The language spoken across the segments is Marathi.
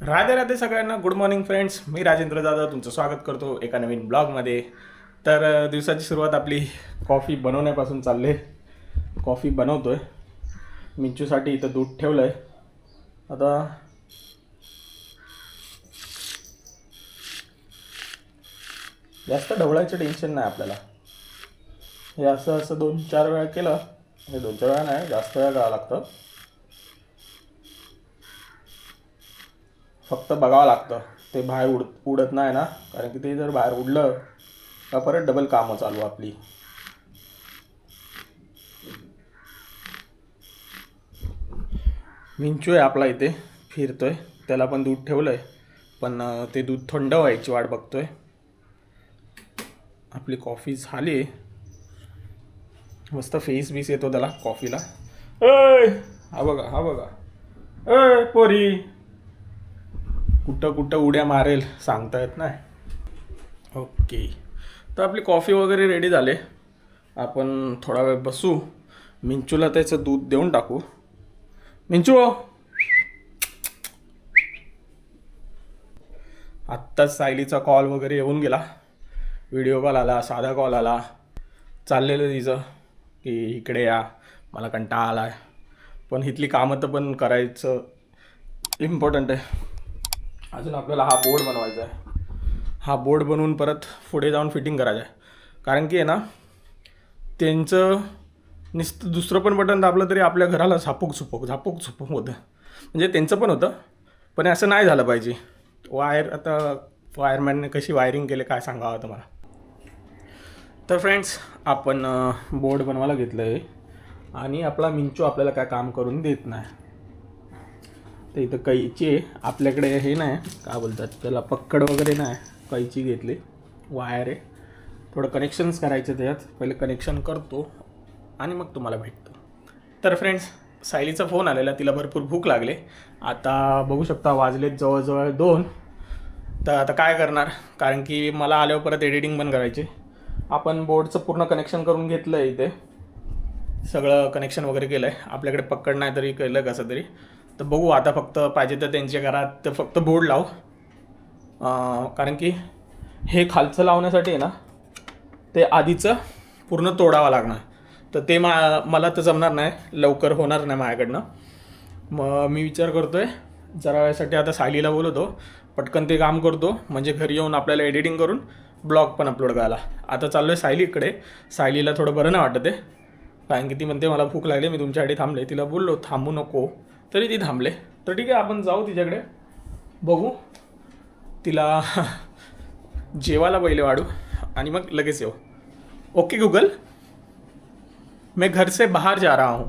राधे राधे सगळ्यांना गुड मॉर्निंग फ्रेंड्स मी राजेंद्र जाधव तुमचं स्वागत करतो एका नवीन ब्लॉगमध्ये तर दिवसाची सुरुवात आपली कॉफी बनवण्यापासून चालले. कॉफी बनवतोय. मिंचूसाठी इथं दूध ठेवलं आहे आता जास्त ढवळायचं टेन्शन नाही आपल्याला. हे असं असं दोन चार वेळा केलं. हे दोन चार वेळा नाही जास्त वेळा करावं लागतं. फक्त बघावं लागतं. ते बाहेर उड उडत नाही ना. कारण की ते जर बाहेर उडलं का परत डबल कामं चालू आपली. मिंचू आहे आपला इथे. फिरतोय. त्याला पण दूध ठेवलं आहे पण ते दूध थंड व्हायची वाट बघतोय. आपली कॉफी झाली. मस्त फेस बीस येतो त्याला कॉफीला ए! हा बघा हा बघा. ए पोरी! कुठं कुठं उड्या मारेल सांगता येत नाही. ओके तर आपली कॉफी वगैरे रेडी झाले. आपण थोडा वेळ बसू. मिंचूला त्याचं दूध देऊन टाकू. मिंचू! आत्ताच सायलीचा कॉल वगैरे येऊन गेला. व्हिडिओ कॉल आला साधा कॉल आला. चाललेलं तिचं की इकडे या मला कंटाळा आला आहे पण इथली कामं तर पण करायचं इम्पॉर्टंट आहे. अजून आपल्याला हा बोर्ड बनवायचा आहे. हा बोर्ड बनवून परत पुढे जाऊन फिटिंग करायचं आहे. कारण की आहे ना त्यांचं नुसतं दुसरं पण बटन दाबलं तरी आपल्या घराला झापूक झुपूक झापूक झुपूक होतं. म्हणजे त्यांचं पण होतं पण असं नाही झालं पाहिजे. वायर आता वायरमॅनने कशी वायरिंग केले काय सांगावं तुम्हाला. तर फ्रेंड्स आपण बोर्ड बनवायला घेतलं आहे आणि आपला मिंचू आपल्याला काय काम करून देत नाही. तर इथं कैची आहे. आपल्याकडे हे नाही. काय बोलतात त्याला? पक्कड वगैरे नाही. कैची घेतली. वायर आहे. थोडं कनेक्शन्स करायचे त्याच्यात. पहिले कनेक्शन करतो आणि मग तुम्हाला भेटतो. तर फ्रेंड्स सायलीचा फोन आलेला. तिला भरपूर भूक लागले. आता बघू शकता वाजलेत जवळजवळ दोन. तर आता काय करणार? कारण की मला आल्यावर परत एडिटिंग पण करायची. आपण बोर्डचं पूर्ण कनेक्शन करून घेतलं आहे इथे. सगळं कनेक्शन वगैरे केलं आहे आपल्याकडे पक्कड नाही तरी केलं कसं तरी. तर बघू आता फक्त पाहिजे तर त्यांच्या घरात तर फक्त बोर्ड लाव. कारण की हे खालचं लावण्यासाठी आहे ना ते आधीचं पूर्ण तोडावं लागणार. तर ते मा मला तर जमणार नाही लवकर होणार नाही माझ्याकडनं. मग मी विचार करतो आहे जरा वेळासाठी आता सायलीला बोलवतो पटकन ते काम करतो म्हणजे घरी येऊन आपल्याला एडिटिंग करून ब्लॉग पण अपलोड करायला. आता चाललो आहे सायलीकडे सायलीला थोडं बरं नाही वाटत आहे. कारण की ती म्हणते मला भूक लागली मी तुमच्यासाठी थांबले. तिला बोललो थांबू नको. तरी ती थांबले. तर ठीक आहे आपण जाऊ तिच्याकडे. बघू. तिला जेवायला पहिले वाढू आणि मग लगेच येऊ. Okay Google? मैं घर से बाहर जा रहा हूँ.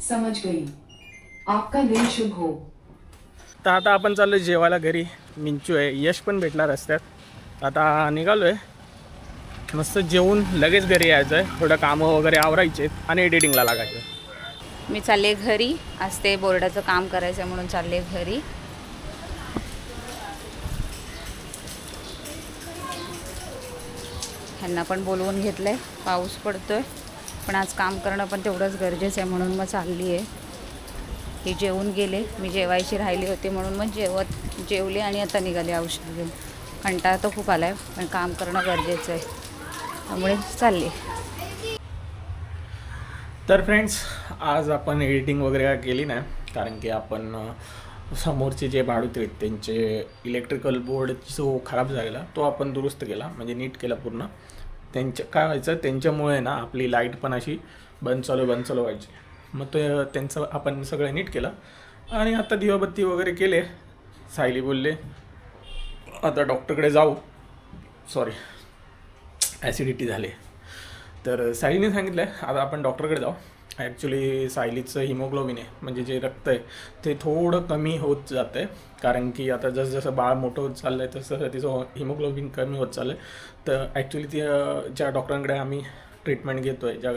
समझ गई. आपका दिन शुभ हो. तर आता आपण चाललो जेवायला घरी. मिंचू आहे. यश पण भेटला रस्त्यात. आता निघालो आहे मस्त जेवून लगेच घरी यायचं आहे थोडं कामं वगैरे आवरायचे आणि एडिटिंगला लागायचं. मी चालले घरी. आज ते बोर्डाचं काम करायचं आहे म्हणून चालले घरी. ह्यांना पण बोलवून घेतलं आहे पाऊस पडतोय. पण आज काम करणं पण तेवढंच गरजेचं आहे म्हणून मग चालली आहे हे जेवून गेले. मी जेवायची राहिली होती म्हणून मग जेवत जेवले आणि आता निघाले औषध घेऊन. कंटाळा तर खूप आला आहे पण काम करणं गरजेचं आहे. त्यामुळे चालले. तर फ्रेंड्स आज आपण एडिटिंग वगैरे काय केली नाही कारण की आपण समोरचे जे भाडूत आहेत त्यांचे इलेक्ट्रिकल बोर्ड जो खराब झालेला तो आपण दुरुस्त केला म्हणजे नीट केला पूर्ण. त्यांच्या काय व्हायचं त्यांच्यामुळे ना आपली लाइट पण अशी बंद चालू बंद चालू व्हायची. मग ते त्यांचं आपण सगळं नीट केलं. आणि आता दिवाबत्ती वगैरे केले. सायली बोलले आता डॉक्टरकडे जाऊ. सॉरी ॲसिडिटी झाली. तर सायलीने सांगितलं आहे आता आपण डॉक्टरकडे जाऊ. ॲक्च्युली सायलीचं हिमोग्लोबिन आहे म्हणजे जे रक्त आहे ते थोडं कमी होत जातं आहे कारण की आता जसं जसं बाळ मोठं होत चाललं आहे तसं तिचं हिमोग्लोबिन कमी होत चाललं आहे तर ॲक्च्युली ती ज्या डॉक्टरांकडे आम्ही ट्रीटमेंट घेतो आहे ज्या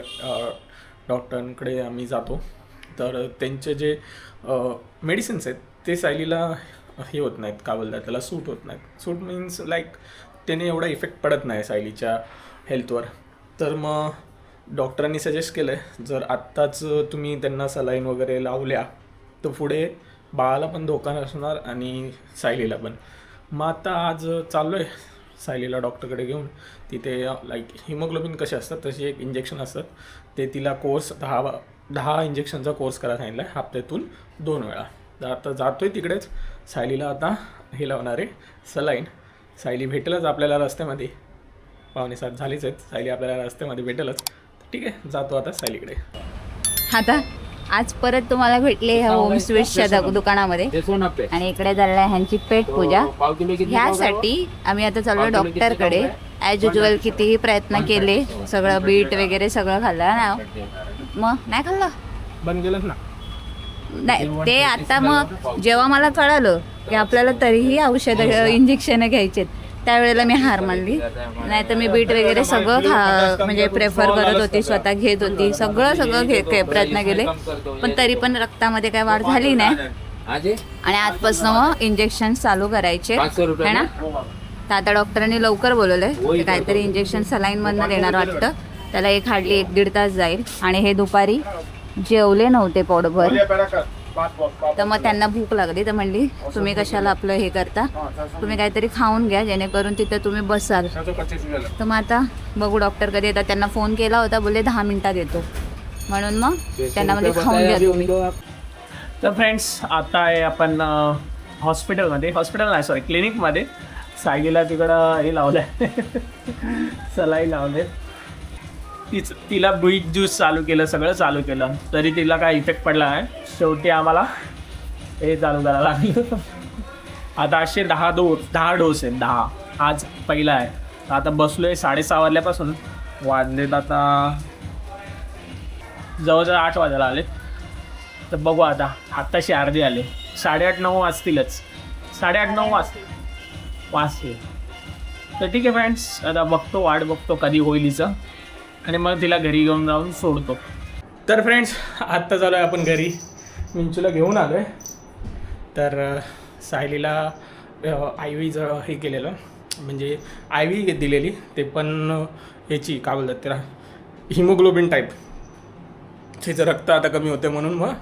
डॉक्टरांकडे आम्ही जातो तर त्यांचे जे मेडिसिन्स आहेत ते सायलीला हे होत नाहीत का बोलतात त्याला सूट होत नाहीत. सूट मीन्स लाईक त्याने एवढा इफेक्ट पडत नाही सायलीच्या हेल्थवर तर मग डॉक्टरांनी सजेस्ट केलं आहे जर आत्ताच तुम्ही त्यांना सलाईन वगैरे लावल्या तर पुढे बाळाला पण धोका नसणार आणि सायलीला पण. मग आता आज चाललो आहे सायलीला डॉक्टरकडे घेऊन. तिथे लाईक हिमोग्लोबिन कसे असतात तसे एक इंजेक्शन असतात. ते तिला कोर्स दहा दहा इंजेक्शनचा कोर्स करायला सांगितला आहे हप्त्यातून दोन वेळा. तर आता जातो आहे तिकडेच. सायलीला आता हे लावणार आहे सलाईन सायली भेटेलच आपल्याला रस्त्यामध्ये. पावणे सात झालीच आहेत. सायली आपल्याला रस्त्यामध्ये भेटेलच. ठीक आहे जातो आता सायलीकडे. आता आज परत तुम्हाला भेटले ह्या होम स्वीट्सच्या दुकानामध्ये. आणि इकडे चाललाय ह्यांची पेट पूजा. किलो किती ह्यासाठी आम्ही आता चाललो डॉक्टरकडे. ॲज युजल कितीही प्रयत्न केले. सगळं बीट वगैरे सगळं खाल्लं ना. मग नाही खाल्लं? बंद केलंच ना. नाही ते आता मग जेव्हा मला कळालं की आपल्याला तरीही औषध इंजेक्शन घ्यायचे त्यावेळेला मी हार मानली. नाही तर मी बीट वगैरे सगळं खा म्हणजे प्रेफर करत होती स्वतः घेत होती. सगळं सगळं घे प्रयत्न केले. पण तरी पण रक्तामध्ये काय वाढ झाली नाही. आणि आजपासून मग इंजेक्शन चालू करायचे. है ना? तर आता डॉक्टरांनी लवकर बोलवलंय काहीतरी इंजेक्शन सलाईन मधनं देणार वाटतं. त्याला एक हार्डली एक दीड तास जाईल. आणि हे दुपारी जेवले नव्हते पोटभर. तर मग त्यांना भूक लागली तर म्हणली तुम्ही कशाला आपलं हे करता? तुम्ही काहीतरी खाऊन घ्या जेणेकरून तिथे तुम्ही बसाल. तर मग आता बघू डॉक्टर कधी येतात. त्यांना फोन केला होता बोलले दहा मिनिटात येतो. म्हणून मग त्यांना म्हणजे खाऊन घ्या तुम्ही. तर फ्रेंड्स आता आहे आपण हॉस्पिटलमध्ये हॉस्पिटल नाही सॉरी क्लिनिकमध्ये सायलीला तिकडं हे लावलं आहे सलाई लावले तीच तिला बीट ज्यूस चालू केलं सगळं चालू केलं. तरी तिला काय इफेक्ट पडला नाही. शेवटी आम्हाला हे चालू करायला लागलं. आता असे दहा डोस दहा डोस आहेत दहा. आज पहिला आहे. आता बसलो आहे साडेसहा वाजल्यापासून. वाजलेत आता जवळजवळ आठ वाजायला आले तर बघू आता. आत्ताशी अर्धे आले. साडेआठ नऊ वाजतीलच. साडेआठ नऊ वाजतील वाजतील. तर ठीक आहे फ्रेंड्स आता बघतो वाट बघतो कधी होईल हिचं. आणि मग तिला घरी घेऊन जाऊन सोडतो. तर फ्रेंड्स आत्ता चालू आहे आपण घरी. मिंचूला घेऊन आलो आहे तर सायलीला आय व्हीचं हे केलेलं. म्हणजे आय व्ही दिलेली. ते पण ह्याची काय बोलतात त्याला? Haemoglobin type. तिचं रक्त आता कमी होते म्हणून मग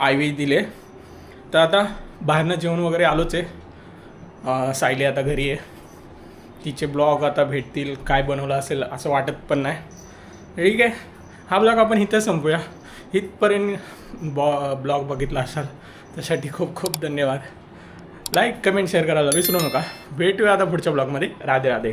आय व्ही दिले. तर आता बाहेरनं जेवण वगैरे आलोच आहे. सायली आता घरी आहे. तिचे ब्लॉग आता भेटतील काय बनवलं असेल असं वाटत पण नाही. ठीक आहे. हा ब्लॉग आपण इथं संपूया. इथपर्यंत बॉ ब्लॉग बघितला असाल त्यासाठी खूप खूप धन्यवाद. लाईक कमेंट शेअर करायला विसरू नका. भेटूया आता पुढच्या ब्लॉगमध्ये राधे राधे.